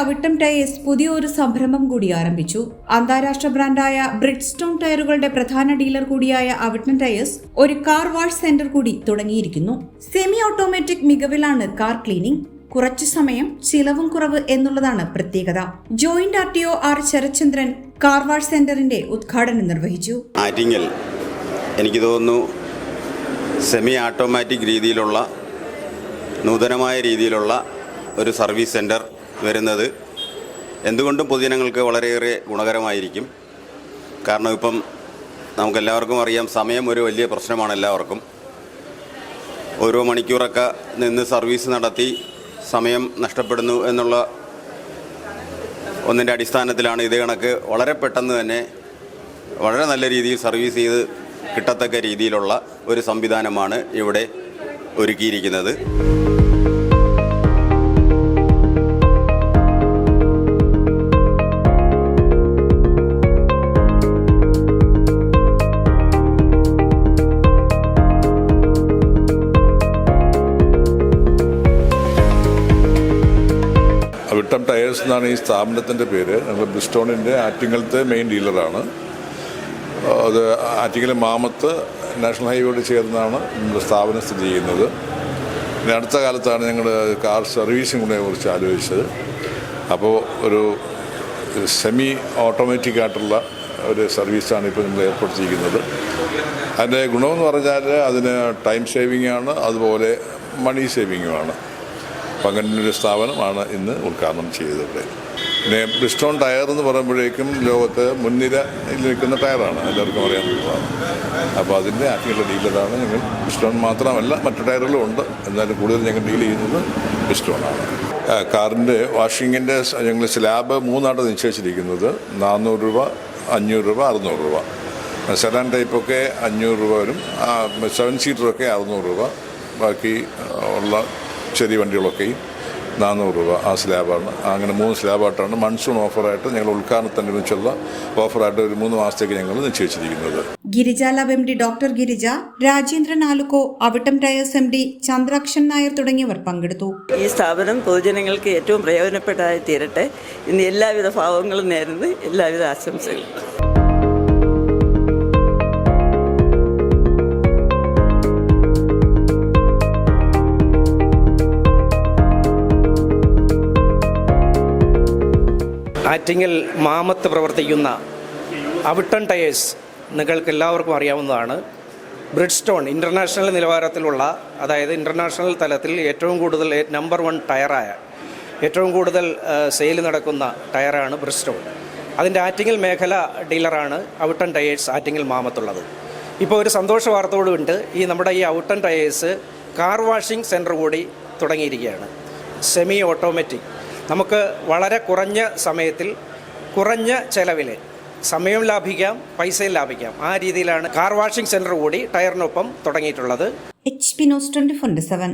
Avittam tyres പുതിയൊരു സംരംഭം കൂടി ആരംഭിച്ചു. അന്താരാഷ്ട്ര ബ്രാൻഡായ ബ്രിഡ്സ്റ്റോൺ ടയറുകളുടെ പ്രധാന ഡീലർ കൂടിയായ അവിട്ടം ടയേഴ്സ് ഒരു കാർ വാഷ് സെന്റർ കൂടി തുടങ്ങിയിരിക്കുന്നു. സെമി ഓട്ടോമാറ്റിക് മികവിലാണ് കാർ ക്ലീനിംഗ് കുറച്ചു സമയം ചിലവും കുറവ് എന്നുള്ളതാണ് പ്രത്യേകത. Joint R T O R Sarathchandran car wash സെന്ററിന്റെ ഉദ്ഘാടനം നിർവഹിച്ചു. എനിക്ക് തോന്നുന്നു സെമി ഓട്ടോമാറ്റിക് രീതിയിലുള്ള നൂതനമായ രീതിയിലുള്ള ഒരു സർവീസ് സെന്റർ വരുന്നത്. എന്തുകൊണ്ടും പൊതുജനങ്ങൾക്ക് വളരെയേറെ ഗുണകരമായിരിക്കും. കാരണം ഇപ്പം നമുക്കെല്ലാവർക്കും അറിയാം സമയം ഒരു വലിയ പ്രശ്നമാണ് എല്ലാവർക്കും. ഓരോ മണിക്കൂറൊക്കെ നിന്ന് സർവീസ് നടത്തി സമയം നഷ്ടപ്പെടുന്നു എന്നുള്ള ഒന്നിന്റെ അടിസ്ഥാനത്തിലാണ് ഇത് കണക്ക് വളരെ പെട്ടെന്ന് തന്നെ വളരെ നല്ല രീതിയിൽ സർവീസ് ചെയ്ത് കിട്ടത്തക്ക രീതിയിലുള്ള ഒരു സംവിധാനമാണ് ഇവിടെ ഒരുക്കിയിരിക്കുന്നത്. വിട്ടം ടയേഴ്സ് എന്നാണ് ഈ സ്ഥാപനത്തിന്റെ പേര്. ഞങ്ങൾ ബ്രിസ്റ്റോണിന്റെ ആറ്റിങ്ങലത്തെ മെയിൻ ഡീലറാണ് അത് ആറ്റിങ്ങൽ മാമത്ത് നാഷണൽ ഹൈവേയോട് ചേർന്നാണ് നമ്മുടെ സ്ഥാപനം സ്ഥിതി ചെയ്യുന്നത്. പിന്നെ അടുത്ത കാലത്താണ് ഞങ്ങൾ കാർ സർവീസിങ്ങിനെ കുറിച്ച് ആലോചിച്ചത്. അപ്പോൾ ഒരു സെമി ഓട്ടോമാറ്റിക് ആയിട്ടുള്ള ഒരു സർവീസാണ് ഇപ്പോൾ നമ്മൾ ഏർപ്പെടുത്തിയിരിക്കുന്നത്. അതിന്റെ ഗുണമെന്ന് പറഞ്ഞാൽ അതിന് ടൈം സേവിംഗ് ആണ് അതുപോലെ മണി സേവിങ്ങുമാണ് അപ്പം സ്ഥാപനമാണ് ഇന്ന് ഉദ്ഘാടനം ചെയ്തത്. ഇവിടെ പിന്നെ ബ്രിസ്റ്റോൺ ടയർ എന്ന് പറയുമ്പോഴേക്കും ലോകത്ത് മുൻനിരയിൽ നിൽക്കുന്ന ടയറാണ്. എല്ലാവർക്കും അറിയാവുന്നതാണ് അപ്പോൾ അതിന്റെ ആറ്റിങ്ങലുള്ള ഡീലറാണ് ഞങ്ങൾ. ബ്രിസ്റ്റോൺ മാത്രമല്ല മറ്റു ടയറുകളും ഉണ്ട്. എന്നാലും കൂടുതൽ ഞങ്ങൾ ഡീൽ ചെയ്യുന്നത് ബ്രിസ്റ്റോണാണ്. ആ, കാറിന്റെ വാഷിങ്ങിന്റെ ഞങ്ങൾ സ്ലാബ് മൂന്നായിട്ട് നിശ്ചയിച്ചിരിക്കുന്നത്. നാനൂറ് രൂപ അഞ്ഞൂറ് രൂപ അറുന്നൂറ് രൂപ. സെഡാൻ ടൈപ്പൊക്കെ അഞ്ഞൂറ് രൂപ വരും. സെവൻ സീറ്ററൊക്കെ അറുന്നൂറ് രൂപ. ബാക്കി ഉള്ള ചെറിയ വണ്ടികളൊക്കെയും നാനൂറ് രൂപ ആ സ്ലാബാണ്. അങ്ങനെ മൂന്ന് സ്ലാബായിട്ടാണ് മൺസൂൺ ഓഫറായിട്ട് ഞങ്ങൾ ഉദ്ഘാടനത്തിനനുസരിച്ചുള്ള ഓഫറായിട്ട് ഒരു മൂന്ന് മാസത്തേക്ക് ഞങ്ങൾ നിശ്ചയിച്ചിരിക്കുന്നത്. Girija lab M D doctor Girija Rajendran ആലുക്കോ Avittam tyres M D Chandrakshan Nair തുടങ്ങിയവർ പങ്കെടുത്തു. ഈ സ്ഥാപനം പൊതുജനങ്ങൾക്ക് ഏറ്റവും പ്രയോജനപ്പെട്ടതായി തീരട്ടെ. ഇന്ന് എല്ലാവിധ ഭാവങ്ങളും നേരുന്നത് എല്ലാവിധ ആശംസകളും. ആറ്റിങ്ങൽ മാമത്ത് പ്രവർത്തിക്കുന്ന അവിട്ടൺ ടയേഴ്സ് നിങ്ങൾക്ക് എല്ലാവർക്കും അറിയാവുന്നതാണ്. ബ്രിഡ്സ്റ്റോൺ ഇന്റർനാഷണൽ നിലവാരത്തിലുള്ള അതായത് ഇന്റർനാഷണൽ തലത്തിൽ ഏറ്റവും കൂടുതൽ നമ്പർ വൺ ടയറായ ഏറ്റവും കൂടുതൽ സെയിൽ നടക്കുന്ന ടയറാണ് ബ്രിഡ്സ്റ്റോൺ. അതിന്റെ ആറ്റിങ്ങൽ മേഖല ഡീലറാണ് ഔട്ടൺ ടയേഴ്സ് ആറ്റിങ്ങൽ മാമത്തുള്ളത്. ഇപ്പോൾ ഒരു സന്തോഷ വാർത്തയോടുണ്ട് ഈ നമ്മുടെ ഈ ഔട്ടൺ ടയേഴ്സ് കാർ വാഷിംഗ് സെന്റർ കൂടി തുടങ്ങിയിരിക്കുകയാണ്. Semi automatic. നമുക്ക് വളരെ കുറഞ്ഞ സമയത്തിൽ കുറഞ്ഞ ചെലവിൽ സമയം ലാഭിക്കാം പൈസയും ലാഭിക്കാം. ആ രീതിയിലാണ് കാർ വാഷിംഗ് സെന്റർ കൂടി ടയറിനൊപ്പം തുടങ്ങിയിട്ടുള്ളത്. H P news twenty four seven